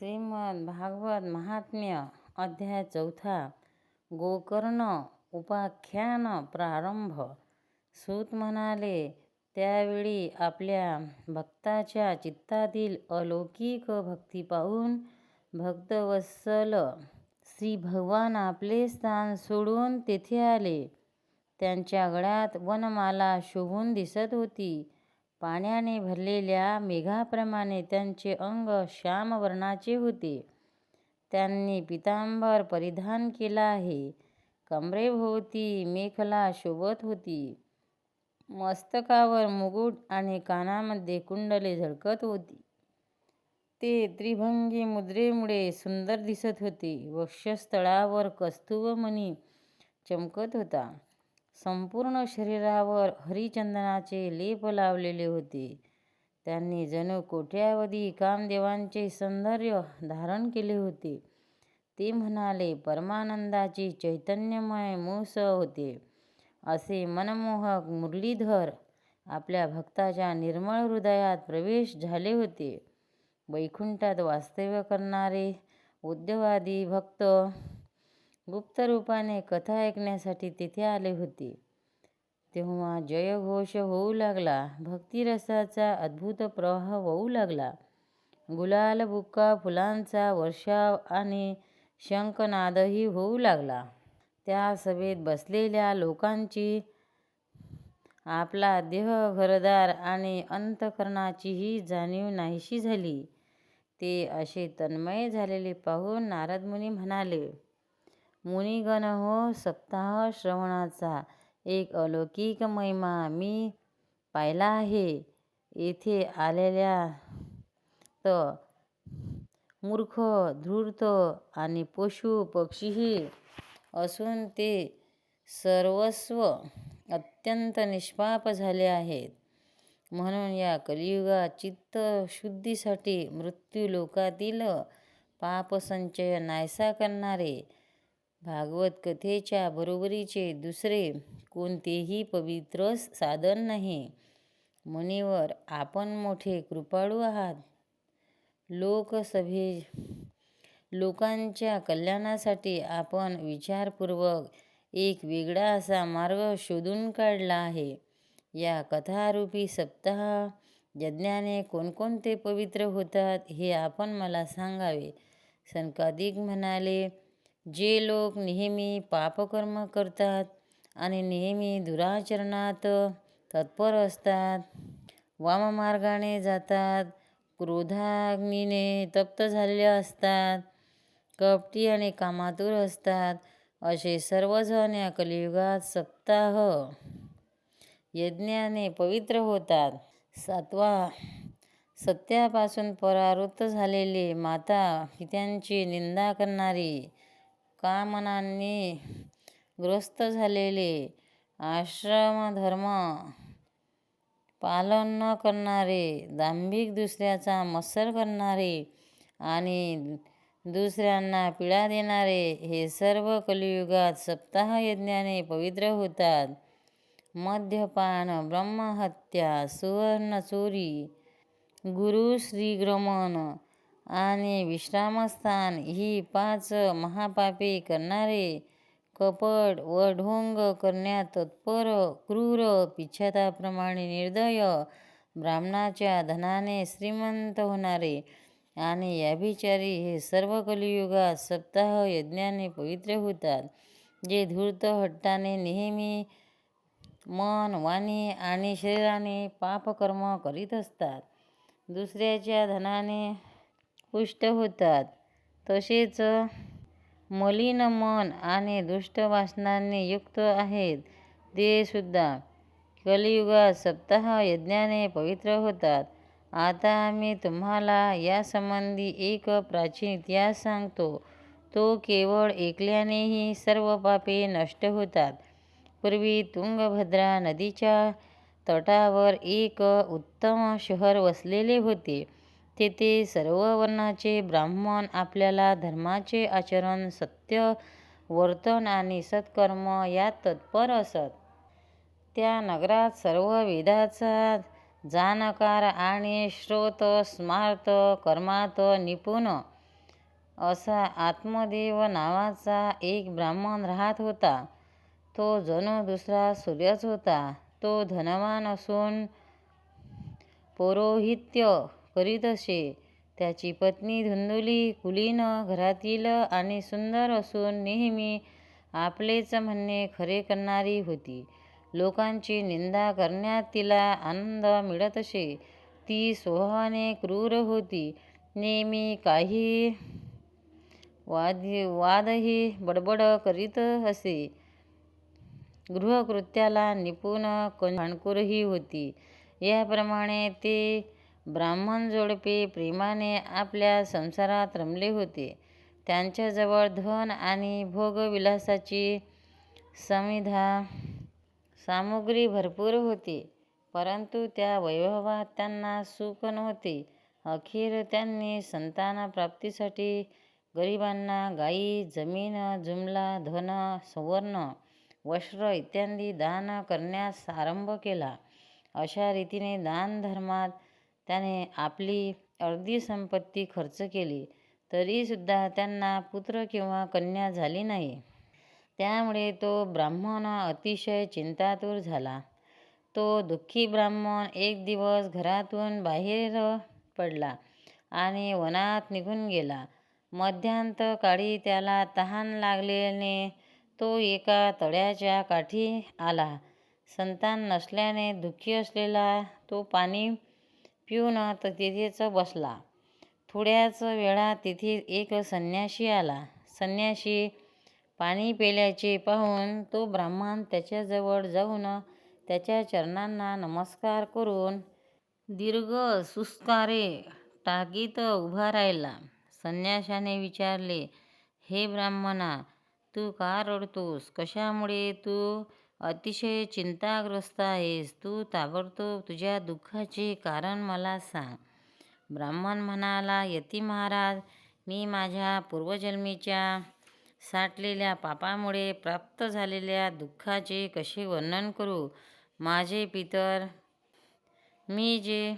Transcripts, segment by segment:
श्रीमद भागवत महात्म्य अध्याय चौथा गोकर्ण उपाख्यान प्रारंभ सूत म्हणाले त्यावेळी आपल्या भक्ताच्या चित्तातील अलौकिक भक्ती पाहून भक्तवत्सल श्री भगवान आपले स्थान सोडून तेथे आले. त्यांच्या गळ्यात वनमाला शोभून दिसत होती. पाण्याने भरलेल्या मेघाप्रमाणे त्यांचे अंग श्याम वर्णाचे होते. त्यांनी पितांबर परिधान केला आहे. कमरेभोवती मेखला शोभत होती. मस्तकावर मुकुट आणि कानामध्ये कुंडले झळकत होती. ते त्रिभंगी मुद्रेमुळे सुंदर दिसत होते. वक्षस्थळावर कस्तुवमणी चमकत होता. संपूर्ण शरीरावर हरिचंदनाचे लेप लावलेले होते. त्यांनी जणू कोट्यावधी कामदेवांचे सौंदर्य धारण केले होते. ते म्हणाले परमानंदाचे चैतन्यमय मूस होते. असे मनमोहक मुरलीधर आपल्या भक्ताच्या निर्मळ हृदयात प्रवेश झाले होते. वैकुंठात वास्तव्य करणारे उद्धवादी भक्त गुप्तरूपाने कथा ऐकण्यासाठी तेथे आले होते. तेव्हा जयघोष होऊ लागला. भक्तिरसाचा अद्भुत प्रवाह होऊ लागला. गुलाल, बुक्का, फुलांचा वर्षाव आणि शंखनादही होऊ लागला. त्या सभेत बसलेल्या लोकांची आपला देह घरदार आणि अंतःकरणाचीही जाणीव नाहीशी झाली. ते असे तन्मय झालेले पाहून नारदमुनी म्हणाले, मुनिगण हो सप्ताह श्रवणाचा एक अलौकिक महिमा मी पाहिला आहे. येथे आलेल्यात मूर्ख, धूर्त आणि पशु पक्षीही असून ते सर्वस्व अत्यंत निष्पाप झाले आहेत. म्हणून या कलियुगात चित्तशुद्धीसाठी मृत्यूलोकातील पापसंचय नाहीसा करणारे भागवत कथेच्या बरोबरीचे दुसरे कोणतेही पवित्र साधन नाही. मुनिवर आपण मोठे कृपाळू आहात. लोकसभे लोकांच्या कल्याणासाठी आपण विचारपूर्वक एक वेगळा असा मार्ग शोधून काढला आहे. या कथारूपी सप्ताह यज्ञाने कोणकोणते पवित्र होतात, हे आपण मला सांगावे. सनकादिक म्हणाले, जे लोक नेहमी पापकर्म करतात आणि नेहमी दुराचरणात तत्पर असतात, वाममार्गाने जातात, क्रोधाग्नीने तप्त झालेले असतात, कपटी आणि कामातुर असतात, असे सर्वजण या कलियुगात सप्ताह यज्ञाने पवित्र होतात. सातवा, सत्यापासून परावृत्त झालेले, माता-पित्यांची निंदा करणारे, कामनांनी ग्रस्त झालेले, आश्रमधर्म पालन न करणारे, दांभिक, दुसऱ्याचा मत्सर करणारे आणि दुसऱ्यांना पीडा देणारे हे सर्व कलियुगात सप्ताह यज्ञाने पवित्र होतात. मद्यपान, ब्रह्महत्या, सुवर्णचोरी, गुरु श्रीग्रमण आणि विश्रामस्थान ही पाच महापापे करणारे, कपट व ढोंग करण्यात तत्पर, क्रूर, पिच्छताप्रमाणे निर्दय, ब्राह्मणाच्या धनाने श्रीमंत होणारे आणि याभिचारी हे सर्व कलियुगात सप्ताह यज्ञाने पवित्र होतात. जे धूर्त, हट्टाने नेहमी मन, वाणी आणि शरीराने पापकर्म करीत असतात, दुसऱ्याच्या धनाने पुष्ट होतात, तसेच मलिन मन आणि दुष्ट वासनांनी युक्त आहेत, ते सुद्धा कलियुगात सप्ताह यज्ञाने पवित्र होतात. आता आम्ही तुम्हाला यासंबंधी एक प्राचीन इतिहास सांगतो. तो केवळ ऐकल्यानेही सर्व पापे नष्ट होतात. पूर्वी तुंगभद्रा नदीच्या तटावर एक उत्तम शहर वसलेले होते. तेथे सर्व वर्णाचे ब्राह्मण आपल्याला धर्माचे आचरण, सत्य वर्तन आणि सत्कर्म यात तत्पर असत. त्या नगरात सर्व वेदाचा जाणकार आणि श्रोत स्मार्त कर्मात निपुण असा आत्मदेव नावाचा एक ब्राह्मण राहत होता तो जणू दुसरा सूर्यच होता तो धनवान असून पौरोहित्य करीत असे. त्याची पत्नी धुंदुली कुलीन घरातील आणि सुंदर असून नेहमी आपलेच म्हणणे खरे करणारी होती. लोकांची निंदा करण्यात तिला आनंद मिळत असे. ती स्वभावाने क्रूर होती. नेहमी काही वाद वादही बडबड करीत असे. गृहकृत्याला निपुण भांडखोरही होती. याप्रमाणे ते ब्राह्मण जोडपे प्रेमाने आपल्या संसारात रमले होते. त्यांच्याजवळ धन आणि भोगविलासाची समिधा सामुग्री भरपूर होती परंतु त्या वैभवात त्यांना सुख नव्हते. अखेर त्यांनी संतानप्राप्तीसाठी गरिबांना गायी जमीन जुमला धन सुवर्ण वस्त्र इत्यादी दान करण्यास आरंभ केला. अशा रीतीने दानधर्मात त्याने आपली अर्धी संपत्ती खर्च केली तरीसुद्धा त्यांना पुत्र किंवा कन्या झाली नाही. त्यामुळे तो ब्राह्मण अतिशय चिंतातूर झाला. तो दुःखी ब्राह्मण एक दिवस घरातून बाहेर पडला आणि वनात निघून गेला. मध्यांतकाळी त्याला तहान लागलेने तो एका तळ्याच्या काठी आला. संतान नसल्याने दुःखी असलेला तो पाणी पिऊन तर तिथेच बसला. थोड्याच वेळात तिथे एक संन्याशी आला. संन्याशी पाणी प्यायल्याचे पाहून तो ब्राह्मण त्याच्याजवळ जाऊन त्याच्या चरणांना नमस्कार करून दीर्घ सुस्कारे टाकीत उभा राहिला. संन्याशाने विचारले हे ब्राह्मणा तू का रडतोस? कशामुळे तू अतिशय चिंताग्रस्त आहेस. तू ताबडतोब तुझ्या दुःखाचे कारण मला सांग. ब्राह्मण म्हणाला यती महाराज मी माझ्या पूर्वजन्मीच्या साठलेल्या पापामुळे प्राप्त झालेल्या दुःखाचे कसे वर्णन करू? माझे पितर मी जे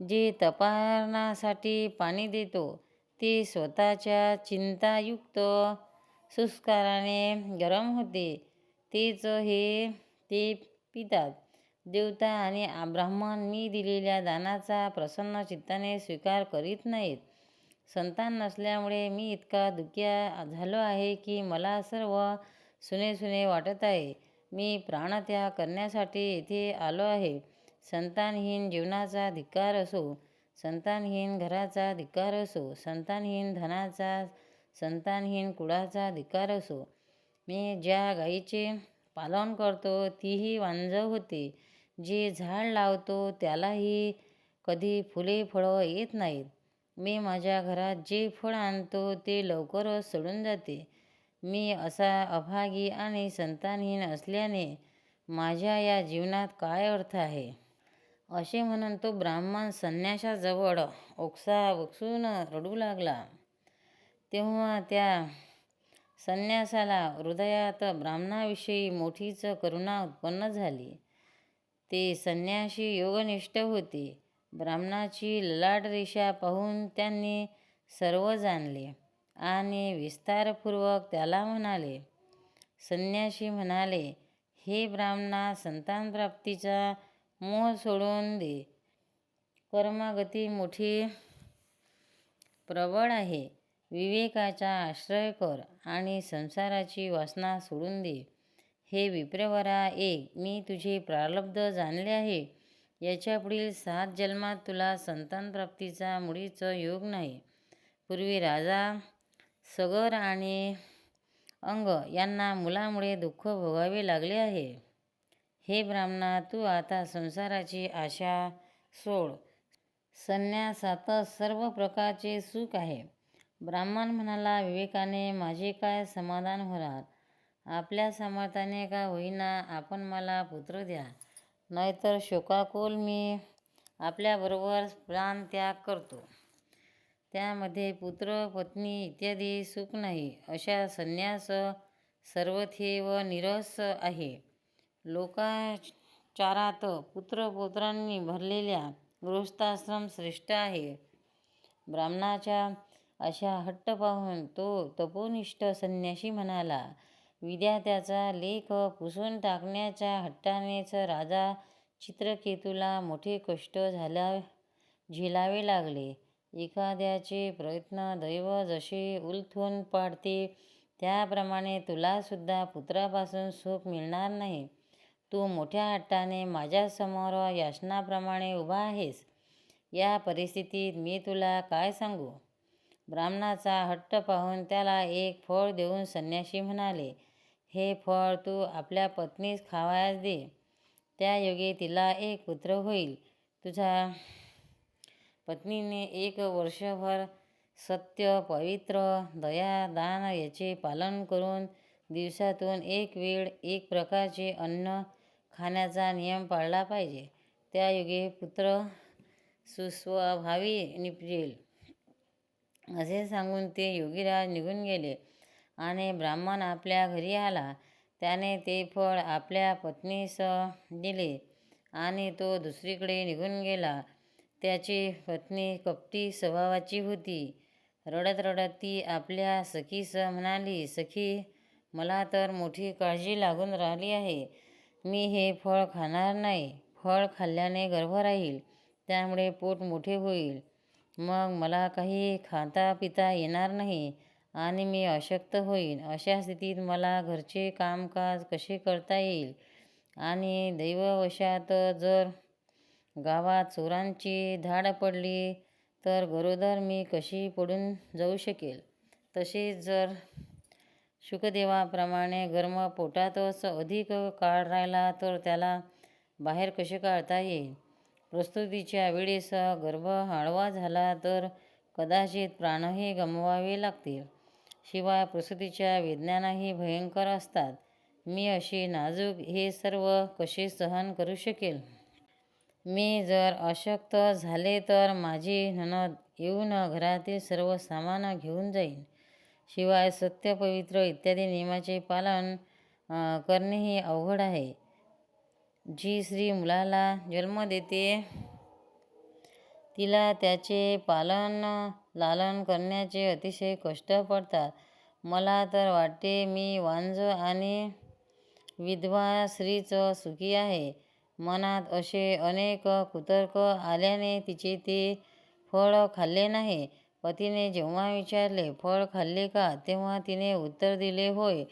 जे तपारणासाठी पाणी देतो ते स्वतःच्या चिंतायुक्त सुस्काराने गरम होते. तेच हे ते पितात. देवता आणि ब्राह्मण मी दिलेल्या दानाचा प्रसन्न चित्ताने स्वीकार करीत नाहीत. संतान नसल्यामुळे मी इतका दुःखी झालो आहे की मला सर्व सुनेसुने वाटत आहे. मी प्राणत्याग करण्यासाठी येथे आलो आहे. संतानहीन जीवनाचा धिक्कार असो संतानहीन घराचा धिक्कार असो संतानहीन धनाचा संतानहीन कुळाचा धिक्कार असो मी ज्या गाईचे पालन करतो तीही वांझव होते. जे झाड लावतो त्यालाही कधी फुले फळं येत नाहीत. मी माझ्या घरात जे फळ आणतो ते लवकरच सडून जाते. मी असा अभागी आणि संतानहीन असल्याने माझ्या या जीवनात काय अर्थ आहे? असे म्हणून तो ब्राह्मण संन्याशाजवळ ओक्सा ओक्सून रडू लागला. तेव्हा त्या संन्यासाला हृदयात ब्राह्मणाविषयी मोठीच करुणा उत्पन्न झाली. ते संन्याशी योगनिष्ठ होते. ब्राह्मणाची ललाट रेषा पाहून त्यांनी सर्व जाणले आणि विस्तारपूर्वक त्याला म्हणाले संन्याशी म्हणाले हे ब्राह्मणा संतानप्राप्तीचा मोह सोडून दे. कर्मगती मोठी प्रबळ आहे. विवेकाचा आश्रय कर आणि संसाराची वासना सोडून दे. हे विप्रवरा एक मी तुझे प्रारब्ध जाणले आहे. याच्यापुढील सात जन्मात तुला संतानप्राप्तीचा मुळीच योग नाही. पूर्वी राजा सगर आणि अंग यांना मुलामुळे दुःख भोगावे लागले आहे. हे ब्राह्मणा तू आता संसाराची आशा सोड. संन्यासातच सर्व प्रकारचे सुख आहे. ब्राह्मण म्हणाला विवेकाने माझे काय समाधान होणार? आपल्या सामर्थ्याने का होईना? आपण मला पुत्र द्या. नाहीतर शोकाकुल मी आपल्याबरोबर प्राणत्याग करतो. त्यामध्ये पुत्र पत्नी इत्यादी सुख नाही. अशा संन्यास सर्वथे व निरस आहे. लोकाचारात पुत्रपौत्रांनी भरलेल्या गृहस्थाश्रम श्रेष्ठ आहे. ब्राह्मणाच्या अशा हट्ट पाहून तो तपोनिष्ठ संन्यासी म्हणाला विद्यात्याचा लेख पुसून टाकण्याच्या हट्टानेच राजा चित्रकेतूला मोठे कष्ट झाला झेलावे लागले. एखाद्याचे प्रयत्न दैव जसे उलथून पाडते त्याप्रमाणे तुलासुद्धा पुत्रापासून सुख मिळणार नाही. तू मोठ्या हट्टाने माझ्यासमोर याचनाप्रमाणे उभा आहेस. या परिस्थितीत मी तुला काय सांगू? ब्राह्मणाचा हट्ट पाहून त्याला एक फळ देऊन संन्यासी म्हणाले हे फळ तू आपल्या पत्नीस खावायस दे. त्या योगे तिला एक पुत्र होईल. तुझ्या पत्नीने एक वर्षभर सत्य पवित्र दया दान याचे पालन करून दिवसातून एक वेळ एक प्रकारचे अन्न खाण्याचा नियम पाळला पाहिजे. त्या योगे पुत्र सुस्वभावी निपजेल. असे सांगून ते योगीराज निघून गेले आणि ब्राह्मण आपल्या घरी आला. त्याने ते फळ आपल्या पत्नीसह दिले आणि तो दुसरीकडे निघून गेला. त्याची पत्नी कपटी स्वभावाची होती. रडत रडत ती आपल्या सखीस म्हणाली सखी मला तर मोठी काळजी लागून राहिली आहे. मी हे फळ खाणार नाही. फळ खाल्ल्याने गर्भ राहील. त्यामुळे पोट मोठे होईल. मग मला काही खाता पिता येणार नाही आणि मी अशक्त होईन. अशा स्थितीत मला घरचे कामकाज कसे करता येईल? आणि दैववशात जर गावात चोरांची धाड पडली तर गरोदर मी कशी पडून जाऊ शकेल? तसेच जर शुकदेवाप्रमाणे गर्म पोटातच अधिक काळ राहिला तर त्याला बाहेर कसे काढता येईल? प्रस्तुतीच्या वेळेस गर्भ हळवा झाला तर कदाचित प्राणही गमवावे लागतील. शिवाय प्रसूतीच्या वेदनाही भयंकर असतात. मी अशी नाजूक हे सर्व कसे सहन करू शकेल? मी जर अशक्त झाले तर माझी ननद येऊन घरातील सर्व सामान घेऊन जाईन. शिवाय सत्य पवित्र इत्यादी नियमाचे पालन करणेही अवघड आहे. जी स्त्री मुलाला जन्म देते तिला त्याचे पालन लालन करण्याचे अतिशय कष्ट पडतात. मला तर वाटते मी वांज आणि विधवा स्त्रीच सुखी आहे. मनात असे अनेक कुतर्क आल्याने तिचे ते फळ खाल्ले नाही. पतीने जेव्हा विचारले फळ खाल्ले का? तेव्हा तिने उत्तर दिले होय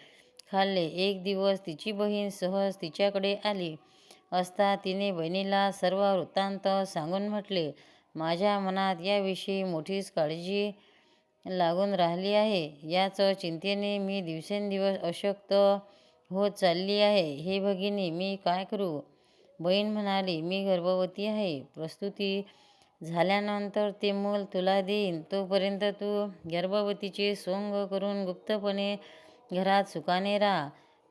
खाल्ले. एक दिवस तिची बहीण सहज तिच्याकडे आली. असता तिने बहिणीला सर्व वृत्तांत सांगून म्हटले माझ्या मनात याविषयी मोठीच काळजी लागून राहिली आहे. याच चिंतेने मी दिवसेंदिवस अशक्त होत चालली आहे. हे भगिनी मी काय करू बहीण म्हणाली मी गर्भवती आहे. प्रस्तुती झाल्यानंतर ते मूल तुला देईन. तोपर्यंत तू गर्भवतीचे सोंग करून गुप्तपणे घरात सुखाने राहा.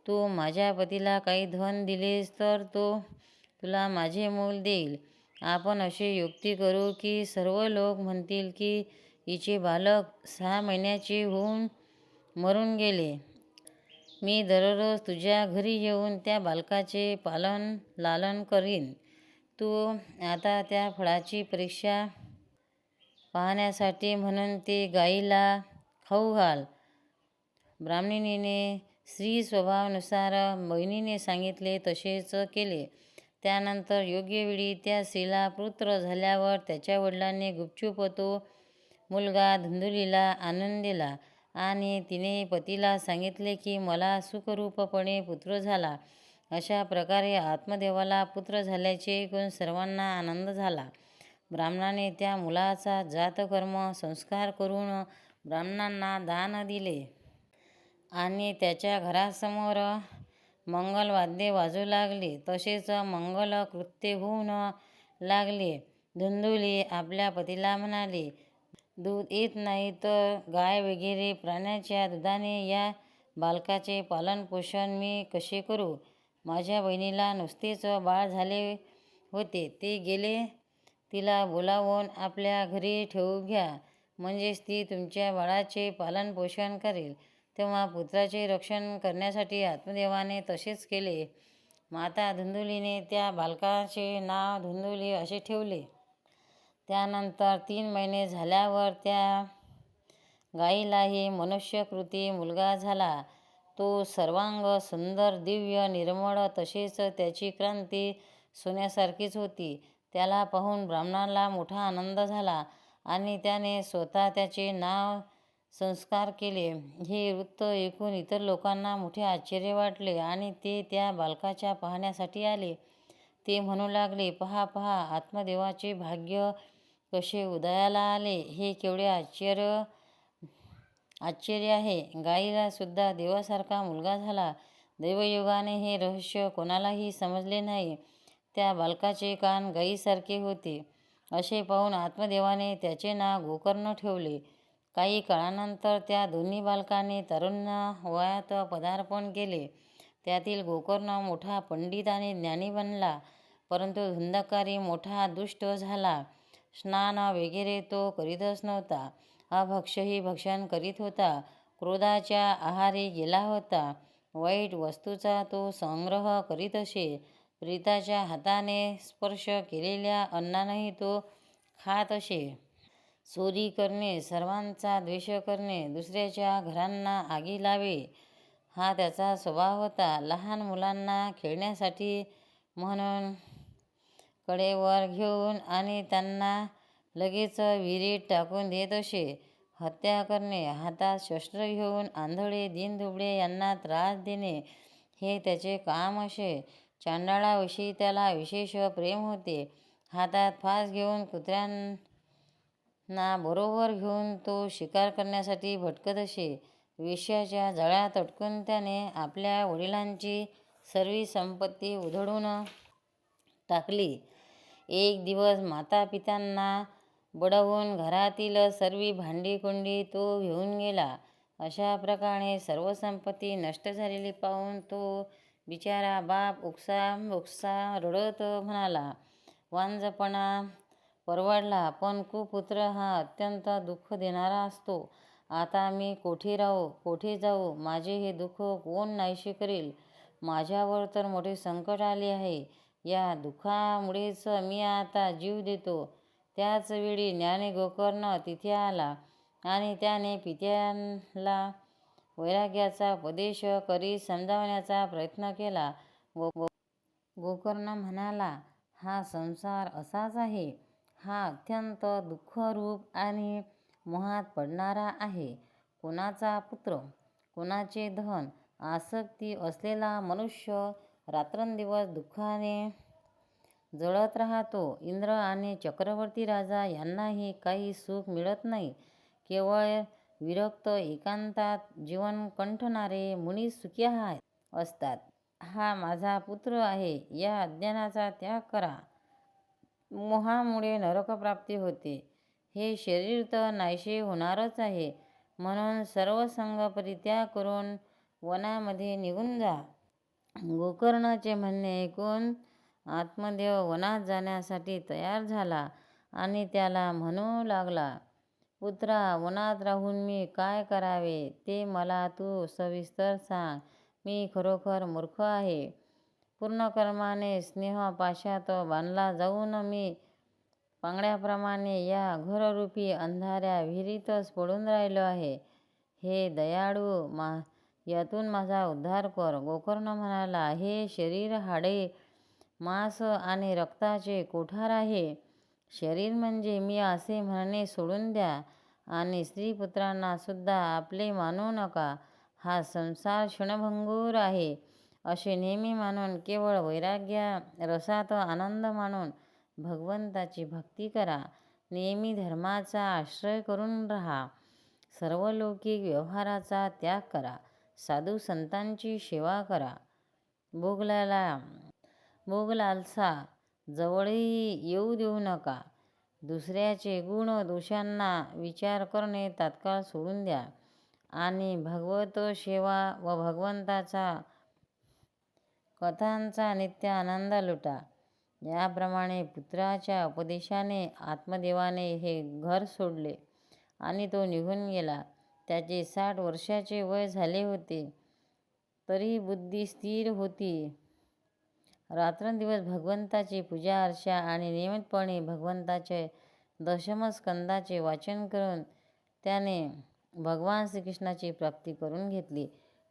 तू माझ्या पतीला काही धन दिलेस तर तो तुला माझे मूल देईल. आपण अशी युक्ती करू की सर्व लोक म्हणतील की हिचे बालक सहा महिन्याचे होऊन मरून गेले. मी दररोज तुझ्या घरी येऊन त्या बालकाचे पालन लालन करीन. तू आता त्या फळाची परीक्षा पाहण्यासाठी म्हणून ते गाईला खाऊ घाल. ब्राह्मणीने स्त्री स्वभावानुसार बहिणीने सांगितले तसेच केले. त्यानंतर योग्य वेळी त्या स्त्रीला पुत्र झाल्यावर त्याच्या वडिलांनी गुपचूप तो मुलगा धुंदुलीला आणून दिला आणि तिने पतीला सांगितले की मला सुखरूपपणे पुत्र झाला. अशा प्रकारे आत्मदेवाला पुत्र झाल्याचे ऐकून सर्वांना आनंद झाला. ब्राह्मणाने त्या मुलाचा जातकर्म संस्कार करून ब्राह्मणांना दान दिले. आणि त्याच्या घरासमोर मंगलवाद्ये वाजू लागली. तसेच मंगल कृत्य होऊन लागले. धुंदुली आपल्या पतीला म्हणाली दूध येत नाही तर गाय वगैरे प्राण्याच्या दुधाने या बालकाचे पालनपोषण मी कसे करू? माझ्या बहिणीला नुसतेच बाळ झाले होते. ते गेले तिला बोलावून आपल्या घरी ठेवू घ्या. म्हणजेच ती तुमच्या बाळाचे पालनपोषण करेल. तेव्हा पुत्राचे रक्षण करण्यासाठी आत्मदेवाने तसेच केले माता धुंदुलीने त्या बालकाचे नाव धुंदुली असे ठेवले त्यानंतर तीन महिने झाल्यावर त्या गायीलाही मनुष्यकृती मुलगा झाला. तो सर्वांग सुंदर, दिव्य, निर्मळ तसेच त्याची क्रांती सोन्यासारखीच होती. त्याला पाहून ब्राह्मणाला मोठा आनंद झाला आणि त्याने स्वतः त्याचे नाव संस्कार केले. हे वृत्त ऐकून इतर लोकांना मोठे आश्चर्य वाटले आणि ते त्या बालकाच्या पाहण्यासाठी आले. ते म्हणू लागले, पहा, पहा, आत्मदेवाचे भाग्य कसे उदयाला आले. हे केवढे आश्चर्य आश्चर्य आहे. गाईलासुद्धा देवासारखा मुलगा झाला. दैवयोगाने हे रहस्य कोणालाही समजले नाही. त्या बालकाचे कान गाईसारखे होते. असे पाहून आत्मदेवाने त्याचे नाव गोकर्ण ठेवले. काही काळानंतर त्या दोन्ही बालकांनी तरुण वयात पदार्पण केले. त्यातील गोकर्ण मोठा पंडित आणि ज्ञानी बनला, परंतु धुंदकारी मोठा दुष्ट झाला. स्नान वगैरे तो करीतच नव्हता. अभक्षही भक्षण करीत होता. क्रोधाच्या आहारी गेला होता. वाईट वस्तूचा तो संग्रह करीत असे. प्रीताच्या हाताने स्पर्श केलेल्या अन्नानंही तो खात असे. चोरी करणे, सर्वांचा द्वेष करणे, दुसऱ्याच्या घरांना आगी लावे, हा त्याचा स्वभाव होता. लहान मुलांना खेळण्यासाठी म्हणून कडेवर घेऊन आणि त्यांना लगेच विहिरीत टाकून देत असे. हत्या करणे, हातात शस्त्र घेऊन आंधळे, दिनदुबळे यांना त्रास देणे, हे त्याचे काम असे. चांडाळाविषयी त्याला विशेष प्रेम होते. हातात फास घेऊन कुत्र्यां ना बरोबर घेऊन तो शिकार करण्यासाठी भटकत असे. वेश्यांच्या जाळ्यात अडकून त्याने आपल्या वडिलांची सर्व संपत्ती उधळून टाकली. एक दिवस मातापित्यांना बडवून घरातील सर्व भांडी-कुंडी तो घेऊन गेला. अशा प्रकारे सर्व संपत्ती नष्ट झालेली पाहून तो बिचारा बाप ओक्साबोक्सा रडत म्हणाला, वांजपणा परवडला, पण कुपुत्र हा अत्यंत दुःख देणारा असतो. आता मी कोठे राहू, कोठे जाऊ, माझे हे दुःख कोण नाहीशी करील? माझ्यावर तर मोठे संकट आले आहे. या दुःखामुळेच मी आता जीव देतो. त्याच वेळी ज्ञानी गोकर्ण तिथे आला आणि त्याने पित्याला वैराग्याचा उपदेश करीत समजावण्याचा प्रयत्न केला. गो गोकर्ण म्हणाला, हा संसार असाच आहे. हा अत्यंत दुःखरूप आणि मोहात पडणारा आहे. कोणाचा पुत्र, कोणाचे धन, आसक्ती असलेला मनुष्य रात्रंदिवस दुःखाने जळत राहतो. इंद्र आणि चक्रवर्ती राजा यांनाही काही सुख मिळत नाही. केवळ विरक्त एकांतात जीवन कंठणारे मुनीच सुखी असतात. हा माझा पुत्र आहे. या अज्ञानाचा त्याग करा. मोहामुळे नरकप्राप्ती होते. हे शरीर तर नाहीसे होणारच आहे. म्हणून सर्व संघ परित्याग करून वनामध्ये निघून जा. गोकर्णाचे म्हणणे ऐकून आत्मदेव वनात जाण्यासाठी तयार झाला आणि त्याला म्हणू लागला, पुत्रा, वनात राहून मी काय करावे ते मला तू सविस्तर सांग. मी खरोखर मूर्ख आहे. पूर्णकर्माने स्नेहपाशात बांधला जाऊन मी पांगळ्याप्रमाणे या घोररूपी अंधाऱ्या विहिरीतच पडून राहिलो आहे. हे दयाळू, यातून माझा उद्धार कर. गोकर्ण म्हणाला, हे शरीर हाडे, मांस आणि रक्ताचे कोठार आहे. शरीर म्हणजे मी असे म्हणणे सोडून द्या आणि स्त्री-पुत्रांना आपले मानू नका. हा संसार क्षणभंगूर आहे असे नेहमी मानून केवळ वैराग्य-रसात आनंद मानून भगवंताची भक्ती करा. नेहमी धर्माचा आश्रय करून राहा. सर्व लौकिक व्यवहाराचा त्याग करा. साधू-संतांची सेवा करा. भोगलालसा जवळही येऊ देऊ नका. दुसऱ्याचे गुण दोषांना विचार करणे तात्काळ सोडून द्या आणि भगवत सेवा व भगवंताचा कथांचा नित्य आनंद लुटा. याप्रमाणे पुत्राच्या उपदेशाने आत्मदेवाने हे घर सोडले आणि तो निघून गेला. त्याचे साठ वर्षाचे वय झाले होते, तरी बुद्धी स्थिर होती. रात्रंदिवस भगवंताची पूजा-अर्चा आणि नियमितपणे भगवंताचे दशमस्कंदाचे वाचन करून त्याने भगवान श्रीकृष्णाची प्राप्ती करून घेतली